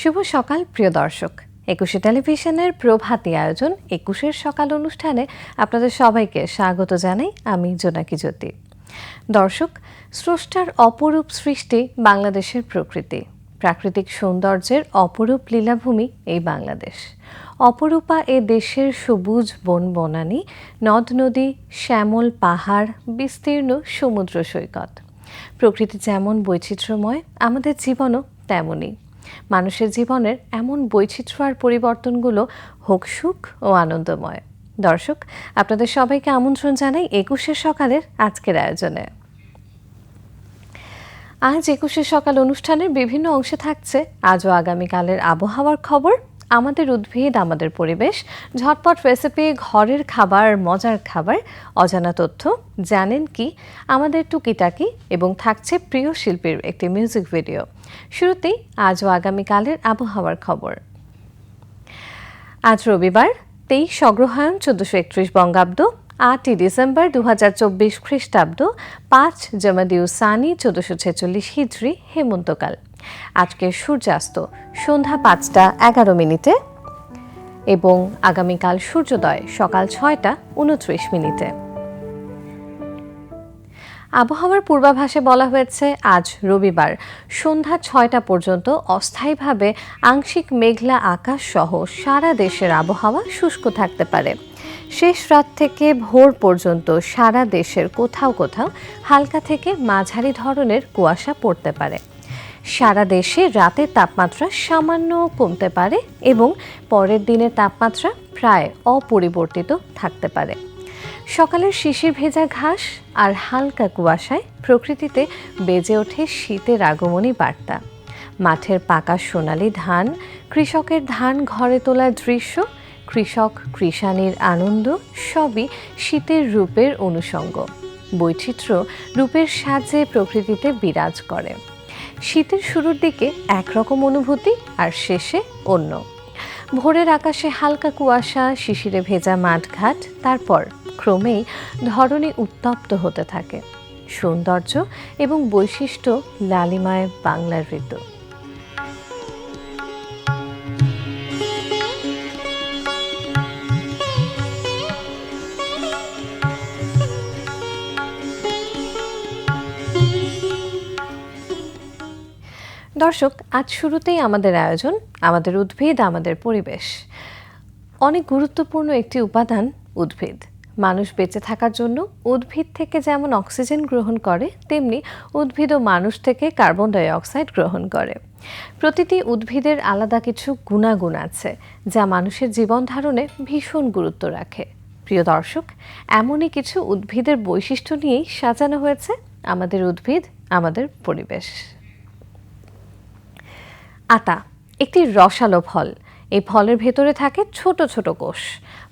শুভ সকাল, প্রিয় দর্শক। একুশে টেলিভিশনের প্রভাতী আয়োজন একুশের সকাল অনুষ্ঠানে আপনাদের সবাইকে স্বাগত জানাই আমি জোনাকি জ্যোতি। দর্শক, স্রষ্টার অপরূপ সৃষ্টি বাংলাদেশের প্রকৃতি। প্রাকৃতিক সৌন্দর্যের অপরূপ লীলাভূমি এই বাংলাদেশ। অপরূপা এ দেশের সবুজ বন বনানী, নদ নদী, শ্যামল পাহাড়, বিস্তীর্ণ সমুদ্র সৈকত। প্রকৃতি যেমন বৈচিত্র্যময়, আমাদের জীবনও তেমনই। মানুষের জীবনের এমন বৈচিত্র্য আর পরিবর্তনগুলো হোক সুখ ও আনন্দময়। দর্শক, আপনাদের সবাইকে আমন্ত্রণ জানাই একুশের সকালের আজকের আয়োজনে। আজ একুশে সকাল অনুষ্ঠানের বিভিন্ন অংশে থাকছে আজও আগামীকালের আবহাওয়ার খবর, আমাদের উদ্ভিদ, আমাদের পরিবেশ, ঝটপট রেসিপি ঘরের খাবার, মজার খাবার, অজানা তথ্য, জানেন কি, আমাদের টুকিটাকি এবং থাকছে প্রিয় শিল্পীর একটি মিউজিক ভিডিও শুরুতেই আজ ও আগামীকালের আবহাওয়ার খবর। আজ রবিবার, তেইশ অগ্রহায়ণ, চোদ্দশো একত্রিশ বঙ্গাব্দ। আটই ডিসেম্বর দু হাজার চব্বিশ খ্রিস্টাব্দ, পাঁচ জমাদিউ সানি, চোদ্দশো ছেচল্লিশ হিজড়ি হেমন্তকাল। আজকে সূর্যাস্ত, সন্ধ্যা পাঁচটা এগারো মিনিটে এবং আগামীকাল সূর্যোদয় সকাল ছয়টা উনত্রিশ মিনিটে। আবহাওয়ার পূর্বাভাসে বলা হয়েছে, আজ রবিবার সন্ধ্যা ছয়টা পর্যন্ত অস্থায়ীভাবে আংশিক মেঘলা আকাশ সহ সারা দেশের আবহাওয়া শুষ্ক থাকতে পারে। শেষ রাত থেকে ভোর পর্যন্ত সারা দেশের কোথাও কোথাও হালকা থেকে মাঝারি ধরনের কুয়াশা পড়তে পারে। সারা দেশে রাতের তাপমাত্রা সামান্য কমতে পারে এবং পরের দিনের তাপমাত্রা প্রায় অপরিবর্তিত থাকতে পারে। সকালের শিশির ভেজা ঘাস আর হালকা কুয়াশায় প্রকৃতিতে বেজে ওঠে শীতের আগমনী বার্তা। মাঠের পাকা সোনালি ধান, কৃষকের ধান ঘরে তোলার দৃশ্য কৃষক কৃষানির আনন্দ সবই শীতের রূপের অনুষঙ্গ। বৈচিত্র্য রূপের সাজে প্রকৃতিতে বিরাজ করে। শীতের শুরুর দিকে একরকম অনুভূতি আর শেষে অন্য। ভোরের আকাশে হালকা কুয়াশা, শিশিরে ভেজা মাঠঘাট, তারপর ক্রমেই ধরনী উত্তপ্ত হতে থাকে। সৌন্দর্য এবং বৈশিষ্ট্য লালিমায় বাংলার ঋতু। দর্শক, আজ শুরুতেই আমাদের আয়োজন, আমাদের উদ্ভিদ, আমাদের পরিবেশ। অনেক গুরুত্বপূর্ণ একটি উপাদান, উদ্ভিদ। মানুষ বেঁচে থাকার জন্য উদ্ভিদ থেকে যেমন অক্সিজেন গ্রহণ করে, তেমনি উদ্ভিদ ও মানুষ থেকে কার্বন ডাই অক্সাইড গ্রহণ করে। প্রতিটি উদ্ভিদের আলাদা কিছু গুণাগুণ আছে, যা মানুষের জীবন ধারণে ভীষণ গুরুত্ব রাখে। প্রিয় দর্শক, এমনই কিছু উদ্ভিদের বৈশিষ্ট্য নিয়েই সাজানো হয়েছে আমাদের উদ্ভিদ, আমাদের পরিবেশ। আতা, একটি রসালো ফল। এই ফলের ভেতরে থাকে ছোট ছোট কোষ।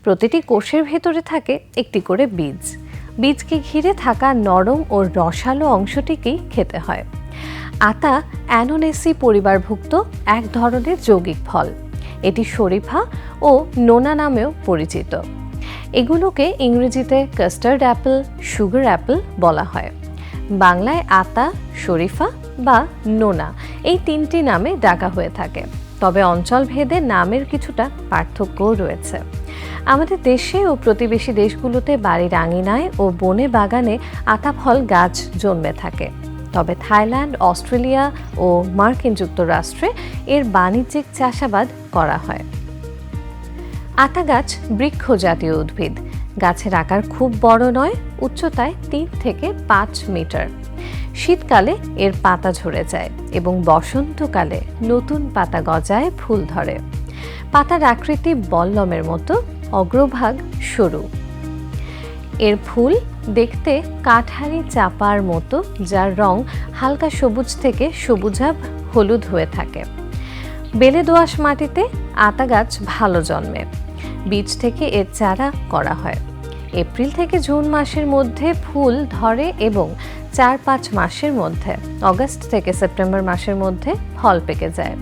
প্রতিটি কোষের ভেতরে থাকে একটি করে বীজ। বীজকে ঘিরে থাকা নরম ও রসালো অংশটিকেই খেতে হয়। আতা অ্যানোনেসি পরিবারভুক্ত এক ধরনের যৌগিক ফল। এটি শরীফা ও নোনা নামেও পরিচিত। এগুলোকে ইংরেজিতে কাস্টার্ড অ্যাপেল সুগার অ্যাপেল বলা হয়। বাংলায় আতা, শরীফা বা নোনা এই তিনটি নামে ডাকা হয়ে থাকে। তবে অঞ্চল ভেদে নামের কিছুটা পার্থক্যও রয়েছে। আমাদের দেশে ও প্রতিবেশী দেশগুলোতে বাড়ির আঙিনায় ও বনে বাগানে আতা ফল গাছ জন্মে থাকে। তবে থাইল্যান্ড, অস্ট্রেলিয়া ও মার্কিন যুক্তরাষ্ট্রে এর বাণিজ্যিক চাষাবাদ করা হয়। আতা গাছ বৃক্ষ জাতীয় উদ্ভিদ। গাছের আকার খুব বড় নয়, উচ্চতায় তিন থেকে পাঁচ মিটার। শীতকালে এর পাতা ঝরে যায় এবং বসন্তকালে নতুন পাতা গজায় ফুল ধরে। পাতার আকৃতি বল্লমের মতো, অগ্রভাগ সরু। এর ফুল দেখতে কাঠারি চাপার মতো, যার রং হালকা সবুজ থেকে সবুজাভ হলুদ হয়ে থাকে। বেলে দোআঁশ মাটিতে আতা গাছ ভালো জন্মে। বীজ থেকে এর চারা করা হয়। এপ্রিল থেকে জুন মাসের মধ্যে ফুল ধরে এবং চার পাঁচ মাসের মধ্যে, অগস্ট থেকে সেপ্টেম্বর মাসের মধ্যে ফল পেকে যায়।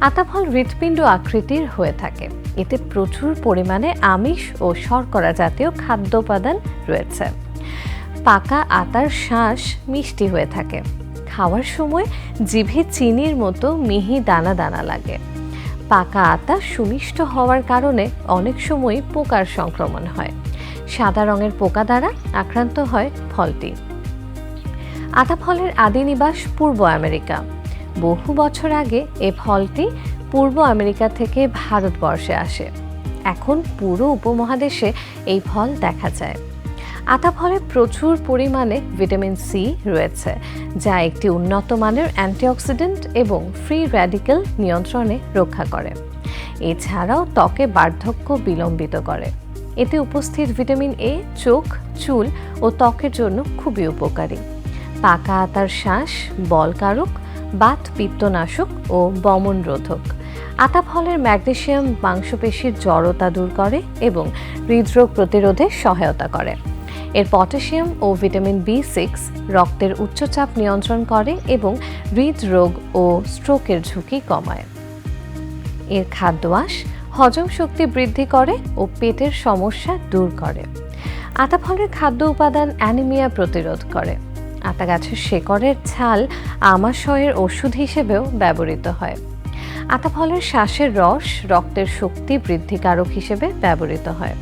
আতা ফল হৃৎপিণ্ড আকৃতির হয়ে থাকে। এতে প্রচুর পরিমাণে আমিষ ও শর্করা জাতীয় খাদ্য উপাদান রয়েছে। পাকা আতার শাঁস মিষ্টি হয়ে থাকে। খাওয়ার সময় জিভে চিনির মতো মিহি দানা দানা লাগে। পাকা আতা সুমিষ্ট হওয়ার কারণে অনেক সময় পোকার সংক্রমণ হয়। সাদা রঙের পোকা দ্বারা আক্রান্ত হয় ফলটি। আতা ফলের আদি নিবাস পূর্ব আমেরিকা। বহু বছর আগে এ ফলটি পূর্ব আমেরিকা থেকে ভারতবর্ষে আসে। এখন পুরো উপমহাদেশে এই ফল দেখা যায়। আতা ফলে প্রচুর পরিমাণে ভিটামিন সি রয়েছে, যা একটি উন্নত মানের অ্যান্টিঅক্সিডেন্ট এবং ফ্রি র্যাডিক্যাল নিয়ন্ত্রণে রক্ষা করে। এছাড়াও ত্বকে বার্ধক্য বিলম্বিত করে। এতে উপস্থিত ভিটামিন এ, চোখ, চুল ও ত্বকের জন্য খুবই উপকারী। পাকা আতার শ্বাস বলকারক বাত পিত্তনাশক ও বমন রোধক। আতা ফলের ম্যাগনেসিয়াম মাংসপেশির জড়তা দূর করে এবং হৃদরোগ প্রতিরোধে সহায়তা করে। এর পটাশিয়াম ও ভিটামিন বি সিক্স রক্তের উচ্চচাপ নিয়ন্ত্রণ করে এবং হৃদরোগ ও স্ট্রোকের ঝুঁকি কমায়। এর খাদ্যাস হজম শক্তি বৃদ্ধি করে ও পেটের সমস্যা দূর করে। আতা ফলের খাদ্য উপাদান অ্যানিমিয়া প্রতিরোধ করে। আতা গাছের শেকড়ের ছাল আমাশয়ের ওষুধ হিসেবেও ব্যবহৃত হয়। আতা ফলের শ্বাসের রস রক্তের শক্তি বৃদ্ধিকারক হিসেবে ব্যবহৃত হয়।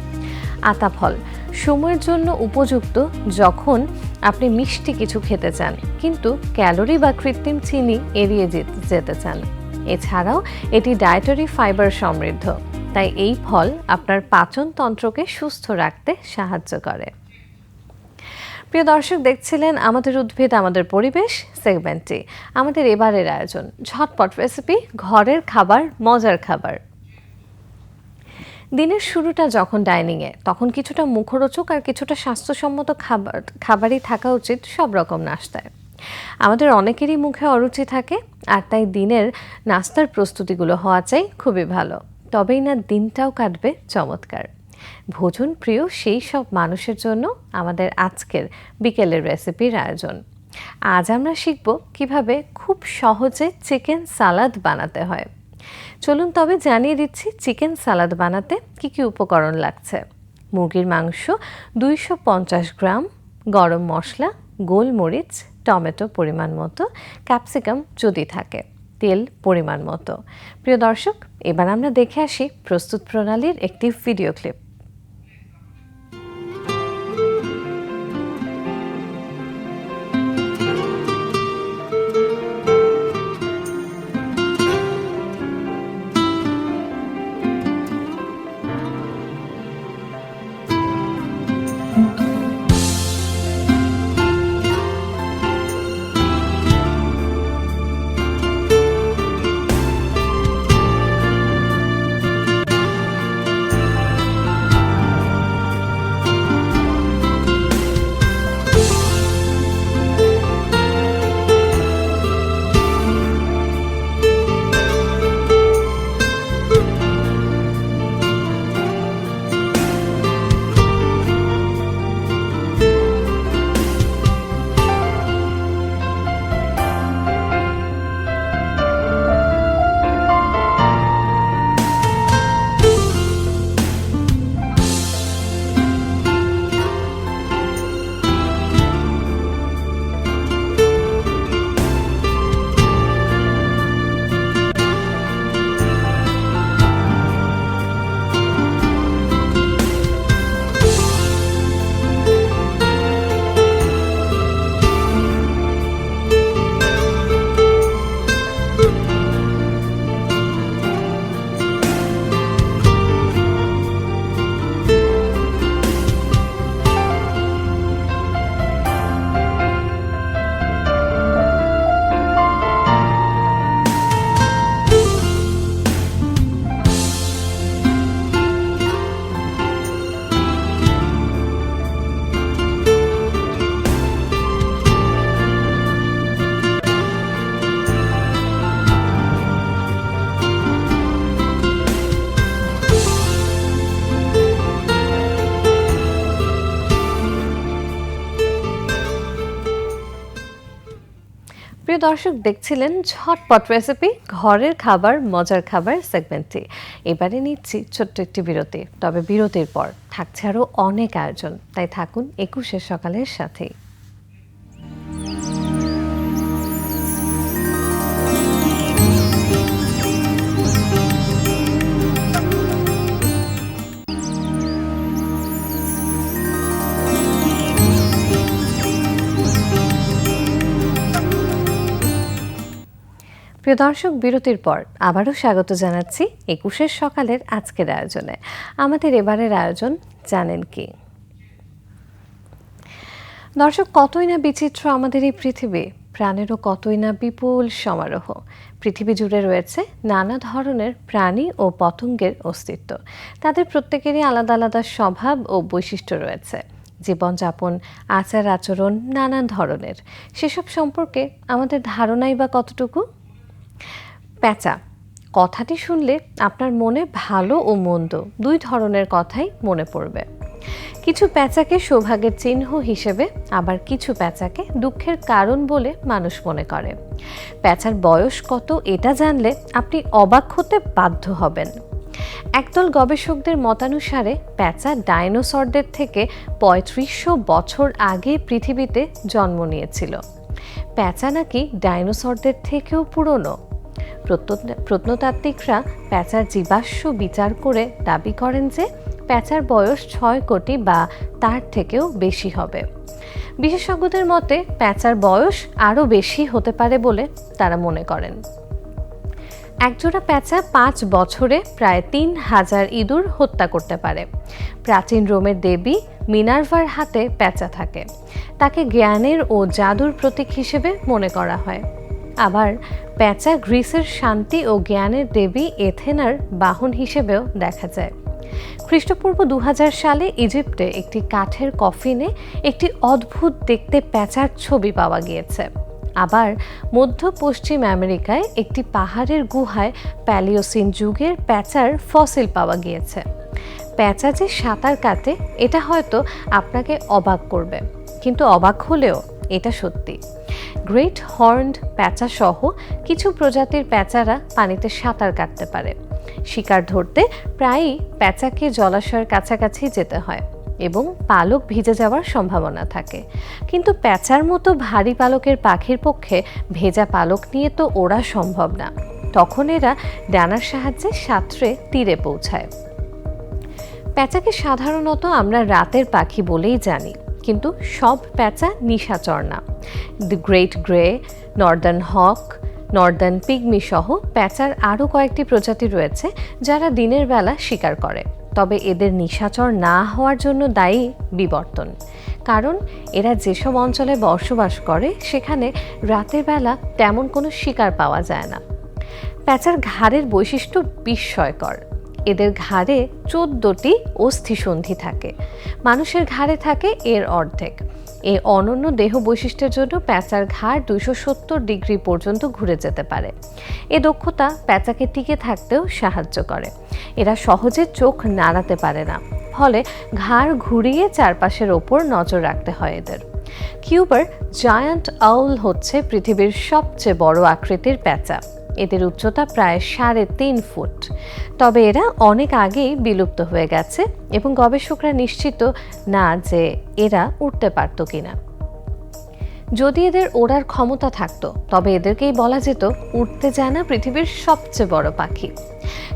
আতা ফল সময়ের জন্য উপযুক্ত যখন আপনি মিষ্টি কিছু খেতে চান, কিন্তু ক্যালোরি বা কৃত্রিম চিনি এড়িয়ে যেতে চান। এছাড়াও এটি ডায়েটারি ফাইবার সমৃদ্ধ, তাই এই ফল আপনার পাচন তন্ত্রকে সুস্থ রাখতে সাহায্য করে। প্রিয় দর্শক, দেখছিলেন আমাদের উদ্ভিদ, আমাদের পরিবেশ সেগমেন্টটি আমাদের এবারের আয়োজন, ঝটপট রেসিপি ঘরের খাবার, মজার খাবার। দিনের শুরুটা যখন ডাইনিংয়ে, তখন কিছুটা মুখরোচক আর কিছুটা স্বাস্থ্যসম্মত খাবার, খাবারই থাকা উচিত সব রকম নাস্তায়। আমাদের অনেকেরই মুখে অরুচি থাকে, আর তাই দিনের নাস্তার প্রস্তুতিগুলো হওয়া চাই খুবই ভালো। তবেই না দিনটাও কাটবে চমৎকার। ভোজন প্রিয় সেই সব মানুষের জন্য আমাদের আজকের বিকেলের রেসিপির আয়োজন। আজ আমরা শিখব কীভাবে খুব সহজে চিকেন সালাদ বানাতে হয়। চলুন তবে জানিয়ে দিচ্ছি চিকেন সালাদ বানাতে কি কি উপকরণ লাগছে। মুরগির মাংস দুইশো পঞ্চাশ গ্রাম, গরম মশলা, গোলমরিচ, টমেটো পরিমাণ মতো, ক্যাপসিকাম যদি থাকে, তেল পরিমাণ মতো। প্রিয় দর্শক, এবার আমরা দেখে আসি প্রস্তুত প্রণালীর একটি ভিডিও ক্লিপ। দর্শক, দেখছিলেন ঝটপট রেসিপি ঘরের খাবার, মজার খাবার সেগমেন্টটি এবারে নিচ্ছি ছোট্ট একটি বিরতি। তবে বিরতির পর থাকছে আরও অনেক আয়োজন, তাই থাকুন একুশের সকালের সাথেই। প্রিয় দর্শক, বিরতির পর আবারও স্বাগত জানাচ্ছি একুশের সকালের আজকের আয়োজনে। আমাদের এবারের আয়োজন জানেন কি? দর্শক, কতই না বিচিত্র আমাদের এই পৃথিবী, প্রাণেরও কতই না বিপুল সমারোহ। পৃথিবী জুড়ে রয়েছে নানা ধরনের প্রাণী ও পতঙ্গের অস্তিত্ব। তাদের প্রত্যেকেরই আলাদা আলাদা স্বভাব ও বৈশিষ্ট্য রয়েছে। জীবনযাপন আচার আচরণ নানান ধরনের। সেসব সম্পর্কে আমাদের ধারণাই বা কতটুকু? প্যাঁচা, কথাটি শুনলে আপনার মনে ভালো ও মন্দ দুই ধরনের কথাই মনে পড়বে। কিছু প্যাঁচাকে সৌভাগ্যের চিহ্ন হিসেবে, আবার কিছু প্যাঁচাকে দুঃখের কারণ বলে মানুষ মনে করে। প্যাঁচার বয়স কত এটা জানলে আপনি অবাক হতে বাধ্য হবেন। একদল গবেষকদের মতানুসারে প্যাঁচা ডাইনোসরদের থেকে পঁয়ত্রিশশো বছর আগে পৃথিবীতে জন্ম নিয়েছিল। প্যাঁচা নাকি ডাইনোসরদের থেকেও পুরনো? প্রত্নতাত্ত্বিকরা প্যাঁচার জীবাশ্ম বিচার করে দাবি করেন যে প্যাঁচার বয়স ছয় কোটি বা তার থেকেও বেশি হবে। বিশেষজ্ঞদের মতে প্যাঁচার বয়স আরও বেশি হতে পারে বলে তারা মনে করেন। একজোড়া প্যাঁচা পাঁচ বছরে প্রায় তিন হাজার ইঁদুর হত্যা করতে পারে। প্রাচীন রোমের দেবী মিনার্ভার হাতে প্যাঁচা থাকে। তাকে জ্ঞানের ও জাদুর প্রতীক হিসেবে মনে করা হয়। আবার প্যাঁচা গ্রিসের শান্তি ও জ্ঞানের দেবী এথেনার বাহন হিসেবেও দেখা যায়। খ্রিস্টপূর্ব দু হাজার সালে ইজিপ্টে একটি কাঠের কফিনে একটি অদ্ভুত দেখতে প্যাঁচার ছবি পাওয়া গিয়েছে। আবার মধ্য পশ্চিম আমেরিকায় একটি পাহাড়ের গুহায় প্যালিওসিন যুগের প্যাঁচার ফসিল পাওয়া গিয়েছে। প্যাঁচা যে সাঁতার কাটে, এটা হয়তো আপনাকে অবাক করবে। কিন্তু অবাক হলেও এটা সত্যি। গ্রেট হর্নড প্যাঁচা সহ কিছু প্রজাতির প্যাঁচারা পানিতে সাঁতার কাটতে পারে। শিকার ধরতে প্রায়ই প্যাঁচাকে জলাশয়ের কাছাকাছি যেতে হয় এবং পালক ভিজে যাওয়ার সম্ভাবনা থাকে। কিন্তু প্যাঁচার মতো ভারী পালকের পাখির পক্ষে ভেজা পালক নিয়ে তো ওড়া সম্ভব না। তখন এরা ডানার সাহায্যে সাঁতরে তীরে পৌঁছায়। প্যাঁচাকে সাধারণত আমরা রাতের পাখি বলেই জানি। কিন্তু সব প্যাঁচা নিশাচর না the great grey northern hawk northern pygmy সহ প্যাঁচার আরও কয়েকটি প্রজাতি রয়েছে যারা দিনের বেলা শিকার করে। তবে এদের নিশাচর না হওয়ার জন্য দায়ী বিবর্তন। কারণ এরা যেসব অঞ্চলে বসবাস করে, সেখানে রাতের বেলা তেমন কোনো শিকার পাওয়া যায় না। প্যাঁচার ঘাড়ের বৈশিষ্ট্য বিস্ময়কর। এদের ঘাড়ে চোদ্দটি অস্থিসন্ধি থাকে। মানুষের ঘাড়ে থাকে এর অর্ধেক। এই অনন্য দেহ বৈশিষ্ট্যের জন্য প্যাঁচার ঘাড় দুইশো সত্তর ডিগ্রি পর্যন্ত ঘুরে যেতে পারে। এ দক্ষতা প্যাঁচাকে টিকে থাকতেও সাহায্য করে। এরা সহজে চোখ নাড়াতে পারে না। ফলে ঘাড় ঘুরিয়ে চারপাশের ওপর নজর রাখতে হয় এদের। কিউবার জায়ান্ট আউল হচ্ছে পৃথিবীর সবচেয়ে বড় আকৃতির প্যাঁচা। এদের উচ্চতা প্রায় সাড়ে তিন ফুট। তবে এরা অনেক আগেই বিলুপ্ত হয়ে গেছে এবং গবেষকরা নিশ্চিত না যে এরা উঠতে পারত কিনা। যদি এদের ওড়ার ক্ষমতা থাকতো, তবে এদেরকেই বলা যেত উঠতে জানা পৃথিবীর সবচেয়ে বড় পাখি।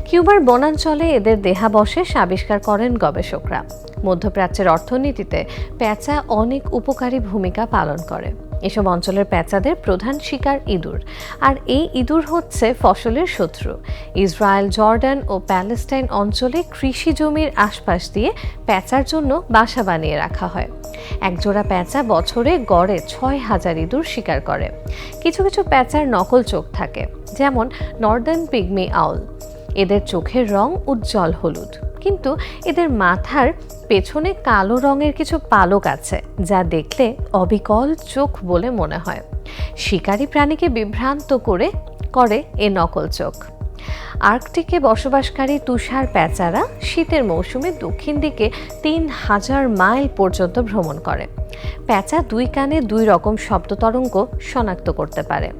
কিউবার বনাঞ্চলে এদের দেহাবশেষ আবিষ্কার করেন গবেষকরা। মধ্যপ্রাচ্যের অর্থনীতিতে পেঁচা অনেক উপকারী ভূমিকা পালন করে। এসব অঞ্চলের পেঁচাদের প্রধান শিকার ইঁদুর। আর এই ইঁদুর হচ্ছে ফসলের শত্রু। ইসরায়েল, জর্ডান ও প্যালেস্টাইন অঞ্চলে কৃষি জমির আশপাশ দিয়ে পেঁচার জন্য বাসা বানিয়ে রাখা হয়। একজোড়া পেঁচা বছরে গড়ে ছয় হাজার ইঁদুর শিকার করে। কিছু কিছু পেঁচার নকল চোখ থাকে, যেমন নর্দার্ন পিগমি আউল। এদের চোখের রং উজ্জ্বল হলুদ। কিন্তু এদের মাথার পেছনে কালো রঙের কিছু পালক আছে, যা দেখলে অবিকল চোখ বলে মনে হয়। শিকারী প্রাণীকে বিভ্রান্ত করে করে এ নকল চোখ। আর্কটিকে বসবাসকারী তুষার প্যাঁচারা শীতের মৌসুমে দক্ষিণ দিকে তিন হাজার মাইল পর্যন্ত ভ্রমণ করে। প্যাঁচা দুই কানে দুই রকম শব্দ তরঙ্গ শনাক্ত করতে পারে।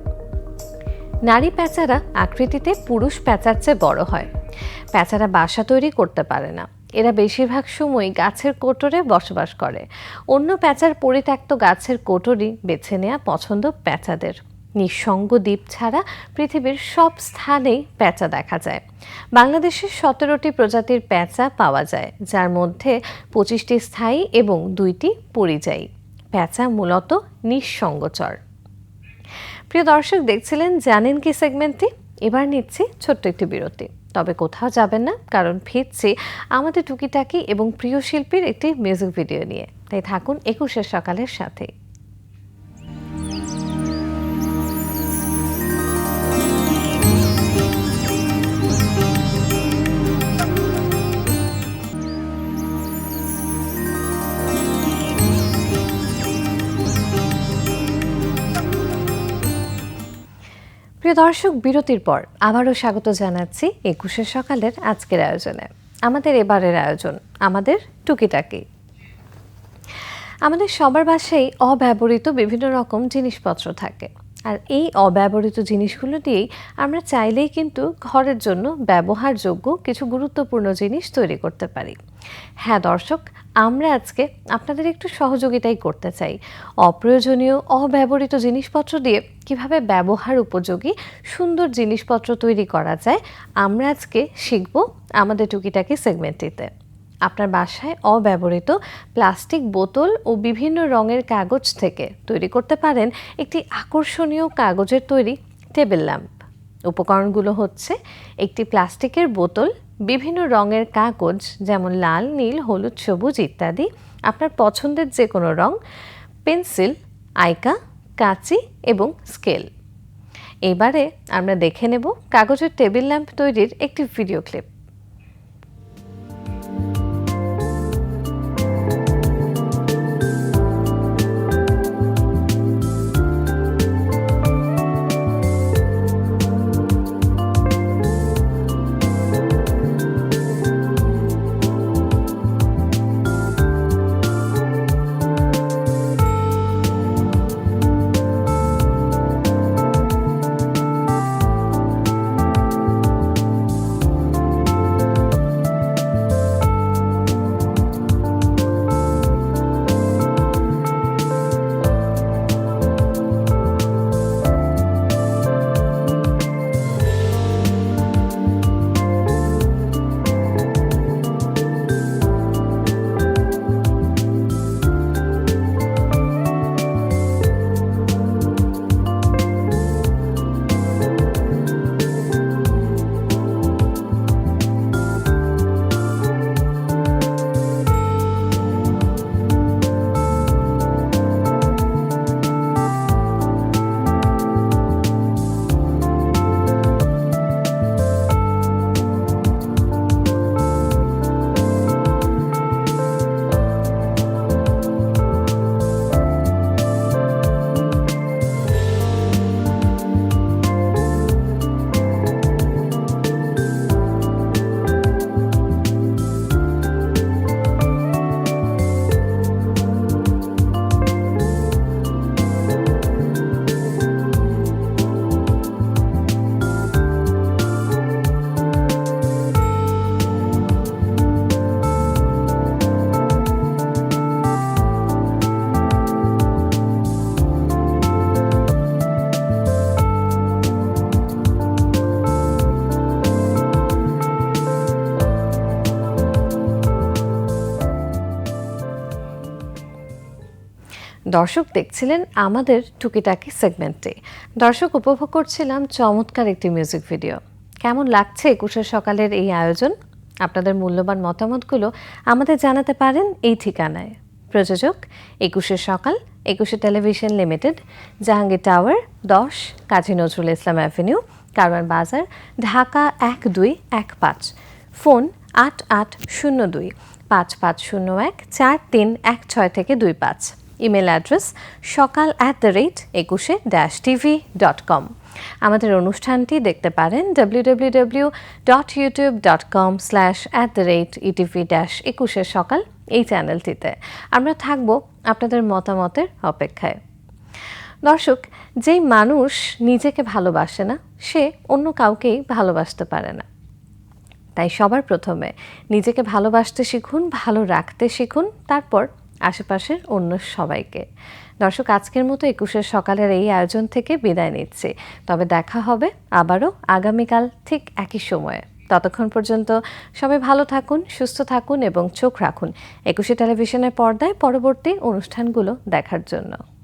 নারী প্যাঁচারা আকৃতিতে পুরুষ প্যাঁচার চেয়ে বড় হয়। প্যাঁচারা বাসা তৈরি করতে পারে না। এরা বেশিরভাগ সময় গাছের কোটরে বসবাস করে। অন্য প্যাঁচার পরিত্যক্ত গাছের কোটরি বেছে নেওয়া পছন্দ প্যাঁচাদের। নিঃসঙ্গ দ্বীপ ছাড়া পৃথিবীর সব স্থানেই প্যাঁচা দেখা যায়। বাংলাদেশের সতেরোটি প্রজাতির প্যাঁচা পাওয়া যায়, যার মধ্যে পঁচিশটি স্থায়ী এবং দুইটি পরিযায়ী। প্যাঁচা মূলত নিঃসঙ্গচর। প্রিয় দর্শক, দেখছিলেন জানেন কি সেগমেন্টটি এবার নিচ্ছি ছোট্ট একটি বিরতি। তবে কোথাও যাবেন না, কারণ ফিরছি আমাদের টুকিটাকি এবং প্রিয় শিল্পীর একটি মিউজিক ভিডিও নিয়ে। তাই থাকুন একুশের সকালের সাথেই প্রিয় দর্শক, বিরতির পর আবারও স্বাগত জানাচ্ছি একুশের সকালের আজকের আয়োজনে। আমাদের এবারের আয়োজন, আমাদের টুকিটাকি। আমাদের সবার বাসায় অব্যবহৃত বিভিন্ন রকম জিনিসপত্র থাকে। আর এই অব্যবহৃত জিনিসগুলো দিয়েই আমরা চাইলেই কিন্তু ঘরের জন্য ব্যবহারযোগ্য কিছু গুরুত্বপূর্ণ জিনিস তৈরি করতে পারি। হ্যাঁ দর্শক আমরা আজকে আপনাদের একটু সহযোগিতাই করতে চাই। অপ্রয়োজনীয়, অব্যবহৃত জিনিসপত্র দিয়ে কীভাবে ব্যবহার উপযোগী, সুন্দর জিনিসপত্র তৈরি করা যায়, আমরা আজকে শিখব আমাদের টুকিটাকি সেগমেন্টটিতে। আপনার বাসায় অব্যবহৃত প্লাস্টিক বোতল ও বিভিন্ন রঙের কাগজ থেকে তৈরি করতে পারেন একটি আকর্ষণীয় কাগজের তৈরি টেবিল ল্যাম্প। উপকরণগুলো হচ্ছে একটি প্লাস্টিকের বোতল বিভিন্ন রঙের কাগজ, যেমন লাল, নীল, হলুদ, সবুজ ইত্যাদি। আপনার পছন্দের যে কোনো রং, পেন্সিল, আইকা, কাঁচি এবং স্কেল। এবারে আমরা দেখে নেব কাগজের টেবিল ল্যাম্প তৈরির একটি ভিডিও ক্লিপ। দর্শক দেখছিলেন আমাদের টুকিটাকি সেগমেন্টে দর্শক উপভোগ করছিলাম চমৎকার একটি মিউজিক ভিডিও। কেমন লাগছে একুশের সকালের এই আয়োজন? আপনাদের মূল্যবান মতামতগুলো আমাদের জানাতে পারেন এই ঠিকানায়। প্রযোজক একুশে সকাল, একুশে টেলিভিশন লিমিটেড, জাহাঙ্গীর টাওয়ার, দশ, কাজী নজরুল ইসলাম অ্যাভিনিউ, কারওয়ান বাজার, ঢাকা এক দুই এক পাঁচ। ফোন আট আট শূন্য দুই, পাঁচ পাঁচ শূন্য এক, চার তিন এক ছয় থেকে দুই পাঁচ। ইমেল অ্যাড্রেস সকাল at the rate Ekushe dash TV dot com. আমাদের অনুষ্ঠানটি দেখতে পারেন W dot YouTube dot com slash at the rate ETV dash একুশের সকাল এই চ্যানেলটিতে। আমরা থাকব আপনাদের মতামতের অপেক্ষায়। দর্শক, যেই মানুষ নিজেকে ভালোবাসে না, সে অন্য কাউকেই ভালোবাসতে পারে না। তাই সবার প্রথমে নিজেকে ভালোবাসতে শিখুন, ভালো রাখতে শিখুন, তারপর আশেপাশের অন্য সবাইকে। দর্শক, আজকের মতো একুশের সকালের এই আয়োজন থেকে বিদায় নিচ্ছি। তবে দেখা হবে আবারও আগামীকাল ঠিক একই সময়ে। ততক্ষণ পর্যন্ত সবাই ভালো থাকুন, সুস্থ থাকুন এবং চোখ রাখুন। একুশে টেলিভিশনের পর্দায় পরবর্তী অনুষ্ঠানগুলো দেখার জন্য।